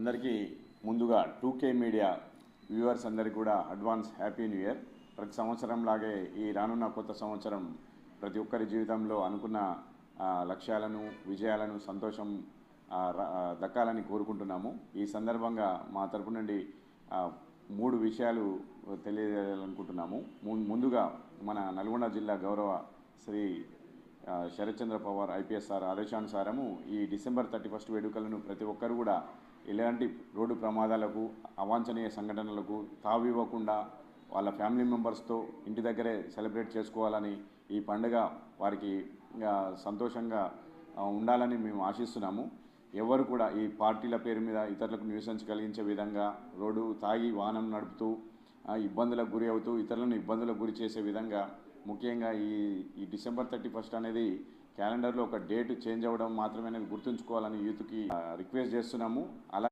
అందరికీ ముందుగా టూకే media viewers అందరికీ కూడా అడ్వాన్స్ హ్యాపీ న్యూ ఇయర్. ప్రతి సంవత్సరం లాగే ఈ రానున్న కొత్త సంవత్సరం ప్రతి ఒక్కరి జీవితంలో అనుకున్న లక్ష్యాలను విజయాలను సంతోషం దక్కాలని కోరుకుంటున్నాము. ఈ సందర్భంగా మా తరపు నుండి మూడు విషయాలు తెలియజేయాలనుకుంటున్నాము. ముందుగా మన నల్గొండ జిల్లా గౌరవ శ్రీ శరత్చంద్ర పవార్ ఐపీఎస్ఆర్ ఆదేశానుసారము ఈ డిసెంబర్ థర్టీ ఫస్ట్ వేడుకలను ప్రతి ఒక్కరు కూడా ఎలాంటి రోడ్డు ప్రమాదాలకు అవాంఛనీయ సంఘటనలకు తావివ్వకుండా వాళ్ళ ఫ్యామిలీ మెంబర్స్తో ఇంటి దగ్గరే సెలబ్రేట్ చేసుకోవాలని ఈ పండుగ వారికి సంతోషంగా ఉండాలని మేము ఆశిస్తున్నాము. ఎవరు కూడా ఈ పార్టీల పేరు మీద ఇతరులకు న్యూసెన్స్ కలిగించే విధంగా రోడ్డు తాగి వాహనం నడుపుతూ ఇబ్బందులకు గురి అవుతూ ఇతరులను ఇబ్బందులకు గురి చేసే విధంగా ముఖ్యంగా ఈ ఈ డిసెంబర్ థర్టీ ఫస్ట్ అనేది క్యాలెండర్లో ఒక డేట్ చేంజ్ అవ్వడం మాత్రమే అనేది గుర్తుంచుకోవాలని యూత్కి రిక్వెస్ట్ చేస్తున్నాము. అలా